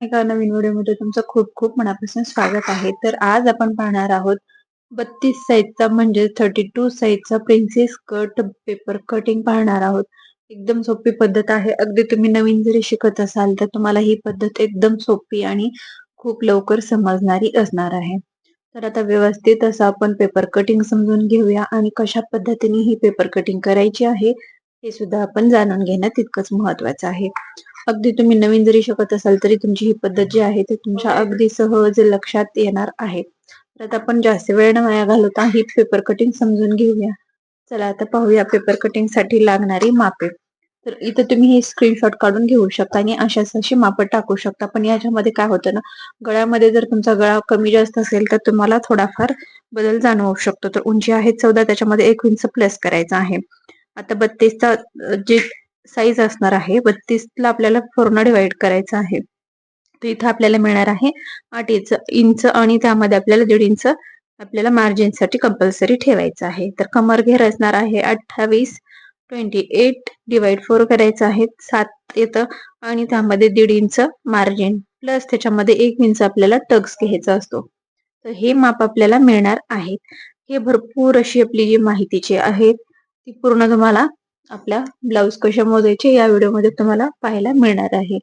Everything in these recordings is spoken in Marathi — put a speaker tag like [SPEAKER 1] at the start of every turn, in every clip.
[SPEAKER 1] एका नवीन व्हिडिओमध्ये तुमचं खूप खूप मनापासून स्वागत आहे. तर आज आपण पाहणार आहोत बत्तीस साईजचा म्हणजे थर्टी टू साईजचा प्रिन्सेस कट पेपर कटिंग पाहणार आहोत. एकदम सोपी पद्धत आहे. अगदी तुम्ही नवीन जरी शिकत असाल तर तुम्हाला ही पद्धत एकदम सोपी आणि खूप लवकर समजणारी असणार आहे. तर आता व्यवस्थित असं आपण पेपर कटिंग समजून घेऊया आणि कशा पद्धतीने ही पेपर कटिंग करायची आहे हे सुद्धा आपण जाणून घेणं तितकंच महत्वाचं आहे. अगदी तुम्ही नवीन जरी शकत असाल तरी तुमची ही पद्धत जी आहे ती तुमच्या अगदी सहज लक्षात येणार आहे. तर आपण जास्त वेळ न वाया घालवता ही पेपर कटिंग समजून घेऊया. चला आता पाहूया पेपर कटिंगसाठी लागणारी मापे. तर इथं तुम्ही हे स्क्रीनशॉट काढून घेऊ शकता आणि अशाच अशी माप टाकू शकता. पण याच्यामध्ये काय होतं ना गळ्यामध्ये जर तुमचा गळा कमी जास्त असेल तर तुम्हाला थोडाफार बदल जाणवू शकतो. तर उंची आहे चौदा त्याच्यामध्ये एक इंच प्लस करायचा आहे. आता बत्तीसचा जे साईज असणार आहे बत्तीसला आपल्याला फोरनं डिवाइड करायचं आहे. तर इथं आपल्याला मिळणार आहे आठ इंच इंच आणि त्यामध्ये आपल्याला दीड इंच आपल्याला मार्जिनसाठी कंपल्सरी ठेवायचं आहे. तर कमर घेर असणार आहे अठ्ठावीस ट्वेंटी एट डिवाइड फोर करायचं आहे सात येतं आणि त्यामध्ये दीड इंच मार्जिन प्लस त्याच्यामध्ये एक इंच आपल्याला टक्स घ्यायचा असतो. तर हे माप आपल्याला मिळणार आहे हे भरपूर अशी आपली जी माहितीची आहे ती पूर्ण तुम्हाला आपल्या ब्लाऊज कशा मोजायचे या व्हिडिओमध्ये तुम्हाला पाहायला मिळणार आहे.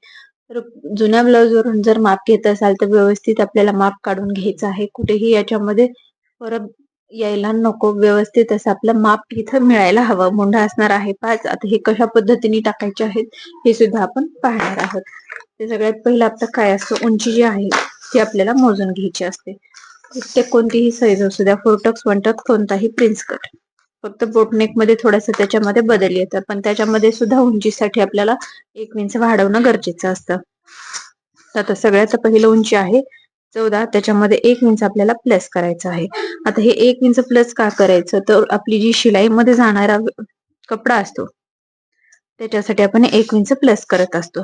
[SPEAKER 1] तर जुन्या ब्लाऊज वरून जर माप घेत असाल तर व्यवस्थित आपल्याला माप काढून घ्यायचं आहे. कुठेही याच्यामध्ये परत यायला नको. व्यवस्थित असं आपलं माप इथं मिळायला हवं. मुंडा असणार आहे पाच. आता हे कशा पद्धतीने टाकायचे आहेत हे सुद्धा आपण पाहणार आहोत. ते सगळ्यात पहिलं आपलं काय असतं? उंची जी आहे ती आपल्याला मोजून घ्यायची असते. ते कोणतीही साईज असू द्या. Four tucks one tucks one कोणताही प्रिन्स कट. फक्त बोटनेकमध्ये थोडस त्याच्यामध्ये बदल येतं पण त्याच्यामध्ये सुद्धा उंचीसाठी आपल्याला एक इंच वाढवणं गरजेचं असतं. तर आता सगळ्यात पहिलं उंची आहे. चौदा त्याच्यामध्ये एक इंच आपल्याला प्लस करायचं आहे. आता हे एक इंच प्लस का करायचं? तर आपली जी शिलाईमध्ये जाणारा कपडा असतो त्याच्यासाठी आपण एक इंच प्लस करत असतो.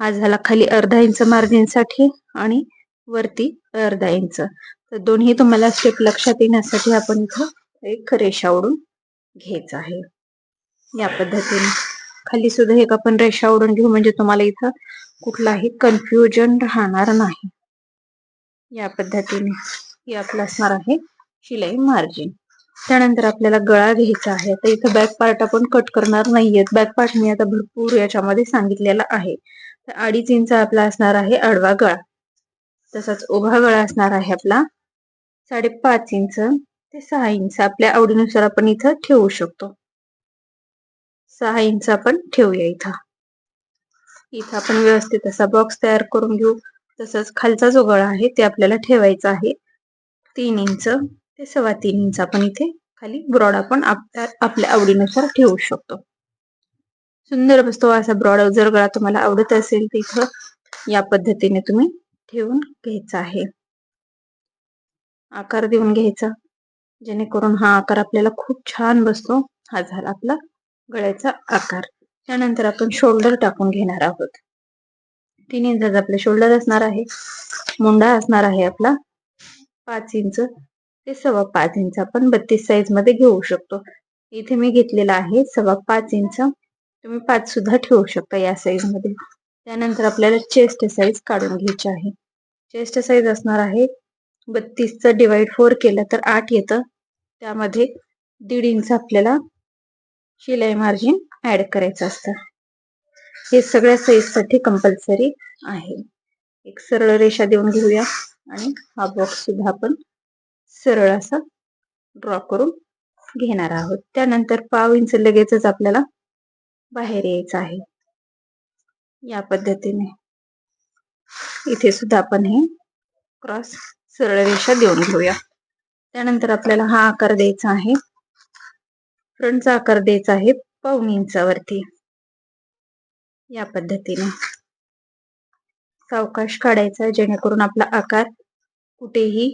[SPEAKER 1] हा झाला खाली अर्धा इंच मार्जिनसाठी आणि वरती अर्धा इंच. तर दोन्ही तुम्हाला स्टेप लक्षात येण्यासाठी आपण इथं एक रेषा ओढून घ्यायचं आहे. या पद्धतीने खाली सुद्धा एक आपण रेषा ओढून घेऊ म्हणजे तुम्हाला इथं कुठलाही कन्फ्युजन राहणार नाही. या पद्धतीने ही आपलं असणार आहे शिलाई मार्जिन त्यानंतर आपल्याला गळा घ्यायचा आहे. तर इथं बॅक पार्ट आपण कट करणार नाहीयेत. बॅक पार्ट मी आता भरपूर याच्यामध्ये सांगितलेला आहे. तर अडीच इंच आपला असणार आहे आडवा गळा. तसाच उभा गळा असणार आहे आपला साडेपाच इंच. ते सहा इंच आपल्या आवडीनुसार आपण इथं ठेवू शकतो. सहा इंच आपण ठेवूया इथं. इथं आपण व्यवस्थित असा बॉक्स तयार करून घेऊ. तसंच खालचा जो गळा आहे ते आपल्याला ठेवायचा आहे. तीन इंच ते सव्वा तीन इंच आपण इथे खाली ब्रॉड आपण आपल्या आवडीनुसार ठेवू शकतो. सुंदर बसतो असा ब्रॉड जर गळा तुम्हाला आवडत असेल तर इथं या पद्धतीने तुम्ही ठेवून घ्यायचा आहे. आकार देऊन घ्यायचा. जेणेकरून हा आकार आपल्याला खूप छान बसतो. हा झाला आपला गळ्याचा आकार. त्यानंतर आपण शोल्डर टाकून घेणार आहोत. तीन इंच आपले शोल्डर असणार आहे. मुंडा असणार आहे आपला. पाच इंच ते सव्वा पाच इंच आपण बत्तीस साईजमध्ये घेऊ शकतो. इथे मी घेतलेला आहे सव्वा पाच इंच. तुम्ही पाच सुद्धा ठेवू शकता या साईजमध्ये. त्यानंतर आपल्याला चेस्ट साईज काढून घ्यायची आहे. चेस्ट साईज असणार आहे बत्तीसचं डिवाइड फोर केलं तर आठ येतं. त्यामध्ये दीड इंच आपल्याला शिलाई मार्जिन ऍड करायचं असतं. हे सगळ्या साईजसाठी कंपल्सरी आहे. एक सरळ रेषा देऊन घेऊया आणि हा बॉक्स सुद्धा आपण सरळ असा ड्रॉ करून घेणार आहोत. त्यानंतर पाव इंच लगेचच आपल्याला बाहेर यायचं आहे. या पद्धतीने इथे सुद्धा आपण हे क्रॉस सरळ रेषा देऊन घेऊया. त्यानंतर आपल्याला हा आकार द्यायचा आहे. फ्रंटचा आकार द्यायचा आहे पाऊन इंचावरती. या पद्धतीने. सावकाश काढायचा जेणेकरून आपला आकार कुठेही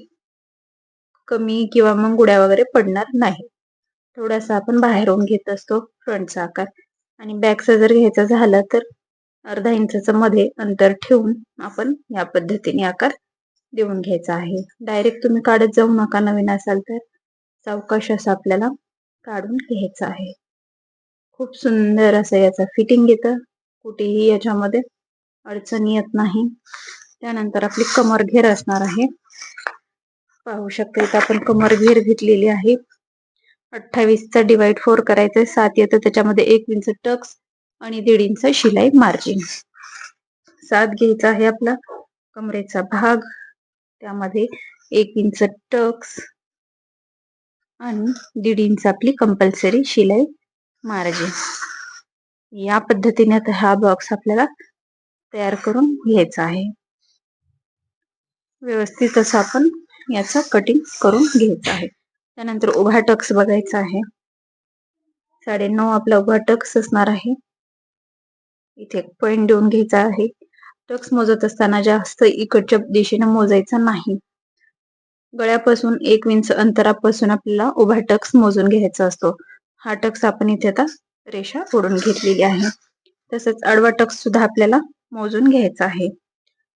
[SPEAKER 1] कमी किंवा मग गुड्या वगैरे पडणार नाही. थोडासा आपण बाहेरून घेत असतो फ्रंटचा आकार. आणि बॅकचा जर घ्यायचा झाला तर अर्धा इंचाचं मध्ये अंतर ठेवून आपण या पद्धतीने आकार देऊन घ्यायचा आहे. डायरेक्ट तुम्ही काढत जाऊ नका नवीन असाल तर. सावकाश असं आपल्याला काढून घ्यायचं आहे. खूप सुंदर असं याचं फिटिंग येतं. कुठेही याच्यामध्ये अडचण येत नाही. त्यानंतर आपली कमर घेर असणार आहे. पाहू शकता इथं आपण कमर घेर घेतलेली आहे. अठ्ठावीसचा डिवाइड फोर करायचंय. सात येतं. त्याच्यामध्ये एक इंच टक्स आणि दीड इंच शिलाई मार्जिन सात घ्यायचा आहे आपला कमरेचा भाग. त्यामध्ये एक इंच टक्स आणि दीड इंच आपली कंपल्सरी शिलाई मार्जिन. या पद्धतीने आता हा बॉक्स आपल्याला तयार करून घ्यायचा आहे. व्यवस्थित असं आपण याचा कटिंग करून घ्यायचं आहे. त्यानंतर उभा टक्स बघायचा आहे. साडे नऊ आपला उभा टक्स असणार आहे. इथे पॉइंट देऊन घ्यायचा आहे. टक्स मोजत असताना जास्त इकडच्या दिशेने मोजायचा नाही. गळ्यापासून एक विंच अंतरापासून आपल्याला उभा टक्स मोजून घ्यायचा असतो. हा टक्स आपण इथे आता रेषा ओढून घेतलेली आहे. तसंच आडवा टक्स सुद्धा आपल्याला मोजून घ्यायचा आहे.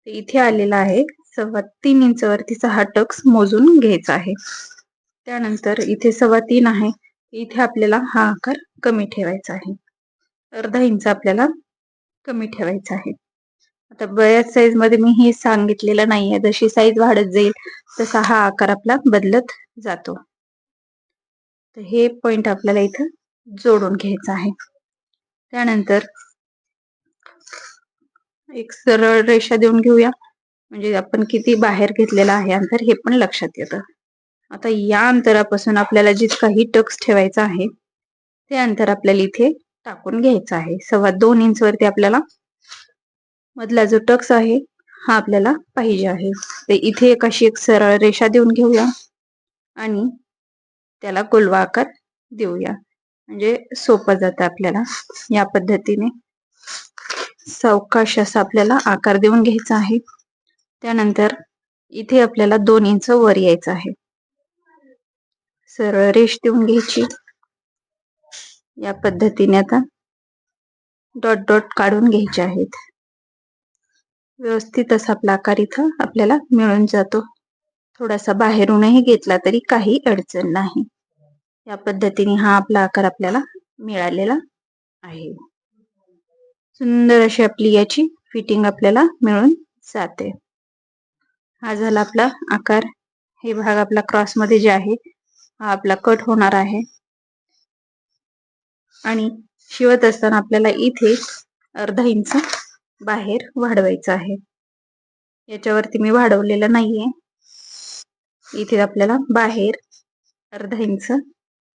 [SPEAKER 1] इथे आलेला आहे. सव्वा तीन इंचवरतीचा हा टक्स मोजून घ्यायचा आहे. त्यानंतर इथे सव्वा तीन आहे. इथे आपल्याला हा आकार कमी ठेवायचा आहे. अर्धा इंच आपल्याला कमी ठेवायचा आहे. आता बऱ्याच साईजमध्ये मी हे सांगितलेलं नाहीये. जशी साईज वाढत जाईल तसा हा आकार आपला बदलत जातो. तर हे पॉइंट आपल्याला इथं जोडून घ्यायचं आहे. त्यानंतर एक सरळ रेषा देऊन घेऊया. म्हणजे आपण किती बाहेर घेतलेला आहे अंतर हे पण लक्षात येतं. आता या अंतरापासून आपल्याला जितकाही टक्स ठेवायचा आहे ते अंतर आपल्याला इथे टाकून घ्यायचं आहे. सव्वा दोन इंच वरती आपल्याला मधला जो टक्स आहे हा आपल्याला पाहिजे आहे. ते इथे एक अशी एक सरळ रेषा देऊन घेऊया आणि त्याला गोलवा आकार देऊया. म्हणजे सोपं जातं आपल्याला या पद्धतीने. सावकाश असा आपल्याला आकार देऊन घ्यायचा आहे. त्यानंतर इथे आपल्याला दोन इंच वर यायचं आहे. सरळ रेष देऊन घ्यायची. या पद्धतीने आता डॉट डॉट काढून घ्यायचे आहेत. व्यवस्थित असा आपला आकार इथं आपल्याला मिळून जातो. थोडासा बाहेरूनही घेतला तरी काही अडचण नाही. या पद्धतीने हा आपला आकार आपल्याला मिळालेला आहे. सुंदर अशी आपली याची फिटिंग आपल्याला मिळून जाते. हा झाला आपला आकार. हे भाग आपला क्रॉसमध्ये जे आहे हा आपला कट होणार आहे. आणि शिवत असताना आपल्याला इथे अर्धा इंच बाहेर वाढवायचं आहे. याच्यावरती मी वाढवलेलं नाहीये. इथे आपल्याला बाहेर अर्धा इंच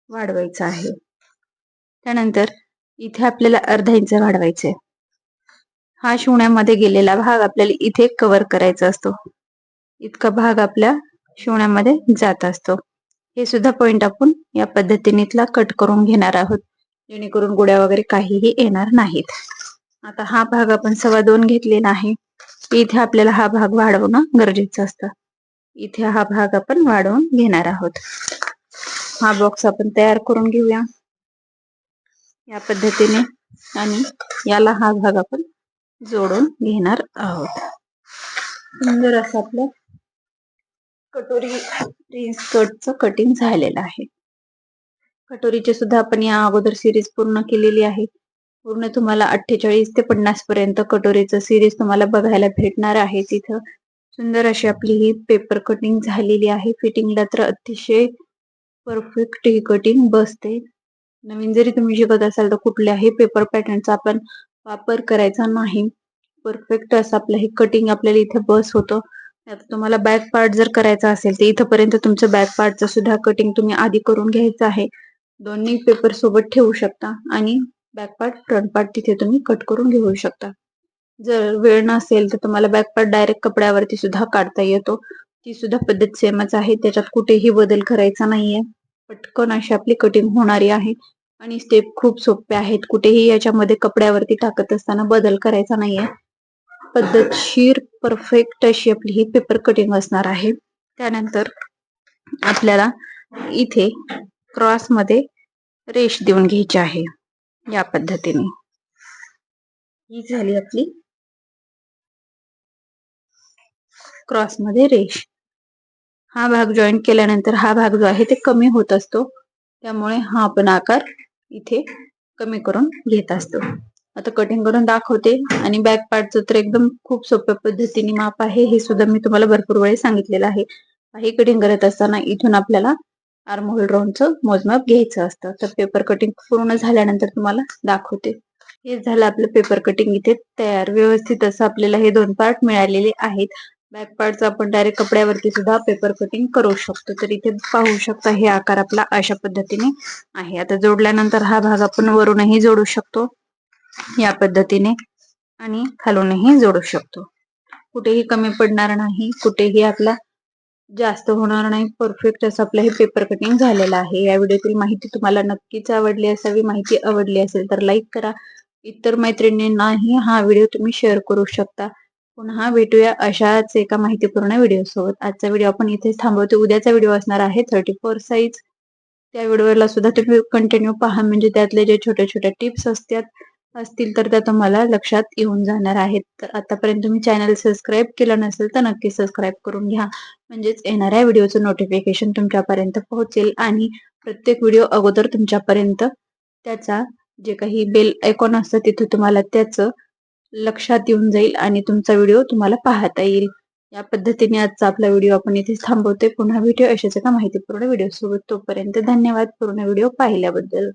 [SPEAKER 1] वाढवायचं आहे. त्यानंतर इथे आपल्याला अर्धा इंच वाढवायचे हा शिवण्यामध्ये गेलेला भाग आपल्याला इथे कव्हर करायचा असतो. इतका भाग आपल्या शिवण्यामध्ये जात असतो. हे सुद्धा पॉइंट आपण या पद्धतीने कट करून घेणार आहोत. जेणेकरून गुड्या वगैरे काहीही येणार नाहीत. आता हा भाग आपण सव्वा दोन घेतलेला आहे. इथे आपल्याला हा भाग वाढवणं गरजेचं असतं. इथे हा भाग आपण वाढवून घेणार आहोत. हा बॉक्स आपण तयार करून घेऊया. या पद्धतीने आणि याला हा भाग आपण जोडून घेणार आहोत. सुंदर असं आपलं कटोरी प्रिन्स कटचं कटिंग झालेलं आहे. कटोरीचे सुद्धा आपण या अगोदर सिरीज पूर्ण केलेली आहे. पूर्ण तुम्हाला अठ्ठेचाळीस ते पन्नास पर्यंत कटोरीचं सिरीज तुम्हाला बघायला भेटणार आहे तिथं. सुंदर अशी आपली ही पेपर कटिंग झालेली आहे. फिटिंगला तर अतिशय परफेक्ट ही कटिंग बसते. नवीन जरी तुम्ही शिकत असाल तर कुठल्याही पेपर पॅटर्नचा आपण वापर करायचा नाही. परफेक्ट असं आपलं हे कटिंग आपल्याला इथे बस होतं. तुम्हाला बॅक पार्ट जर करायचा असेल तर इथंपर्यंत तुमचं बॅक पार्टचं सुद्धा कटिंग तुम्ही आधी करून घ्यायचं आहे. दोन्ही पेपर सोबत ठेवू शकता आणि बॅक पार्ट फ्रंट पार्ट तिथे तुम्ही कट करून घेऊ शकता. जर वेळ नसेल तर तुम्हाला बॅक पार्ट डायरेक्ट कपड्यावरती सुद्धा काढता येतो. ती सुद्धा पद्धत सेमच आहे. त्याच्यात कुठेही बदल करायचा नाहीये. पटकन अशी आपली कटिंग होणारी आहे. आणि स्टेप खूप सोपे आहेत. कुठेही याच्यामध्ये कपड्यावरती टाकत असताना बदल करायचा नाहीये. पद्धतशीर परफेक्ट अशी आपली ही पेपर कटिंग असणार आहे. त्यानंतर आपल्याला इथे क्रॉसमध्ये रेश देऊन घ्यायची आहे. या पद्धतीने. ही झाली आपली क्रॉसमध्ये रेश हा भाग जॉईन केल्यानंतर हा भाग जो आहे ते कमी होत असतो. त्यामुळे हा आपण आकार इथे कमी करून घेत असतो. आता कटिंग करून दाखवते आणि बॅक पार्टचं तर एकदम खूप सोप्या पद्धतीने माप आहे. हे सुद्धा मी तुम्हाला भरपूर वेळेस सांगितलेलं आहे. काही कटिंग करत असताना इथून आपल्याला आर्महोल राऊंडचं मोजमाप घ्यायचं असतं. तर पेपर कटिंग पूर्ण झाल्यानंतर तुम्हाला दाखवते. हे झालं आपलं पेपर कटिंग इथे तयार. व्यवस्थित असं आपल्याला हे दोन पार्ट मिळालेले आहेत. बॅक पार्टचं आपण डायरेक्ट कपड्यावरती सुद्धा पेपर कटिंग करू शकतो. तर इथे पाहू शकता हे आकार आपला अशा पद्धतीने आहे. आता जोडल्यानंतर हा भाग आपण वरूनही जोडू शकतो. या पद्धतीने आणि खालूनही जोडू शकतो. कुठेही कमी पडणार नाही. कुठेही आपला जास्त होणार नाही. परफेक्ट असं आपलं हे पेपर कटिंग झालेलं आहे. या व्हिडिओतील माहिती तुम्हाला नक्कीच आवडली असावी. माहिती आवडली असेल तर लाईक करा. इतर मैत्रिणींनाही हा व्हिडिओ तुम्ही शेअर करू शकता. पुन्हा भेटूया अशाच एका माहितीपूर्ण व्हिडिओ सोबत. आजचा व्हिडिओ आपण इथेच थांबवतो. उद्याचा व्हिडिओ असणार आहे थर्टी फोर साईज त्या व्हिडिओला सुद्धा तुम्ही कंटिन्यू पहा. म्हणजे त्यातले जे छोट्या छोट्या टिप्स असतात असतील तर त्या तुम्हाला लक्षात येऊन जाणार आहेत. तर आतापर्यंत तुम्ही चॅनल सबस्क्राईब केलं नसेल तर नक्की सबस्क्राईब करून घ्या. म्हणजेच येणाऱ्या व्हिडिओचं नोटिफिकेशन तुमच्यापर्यंत पोहोचेल आणि प्रत्येक व्हिडिओ अगोदर तुमच्यापर्यंत त्याचा जे काही बेल आयकॉन असतं तिथे तुम्हाला त्याचं लक्षात येऊन जाईल आणि तुमचा व्हिडिओ तुम्हाला पाहता येईल. या पद्धतीने आजचा आपला व्हिडिओ आपण इथे थांबवतोय. पुन्हा व्हिडिओ अशाच एका माहितीपूर्ण व्हिडिओ सोबत. तोपर्यंत धन्यवाद. पूर्ण व्हिडिओ पाहिल्याबद्दल.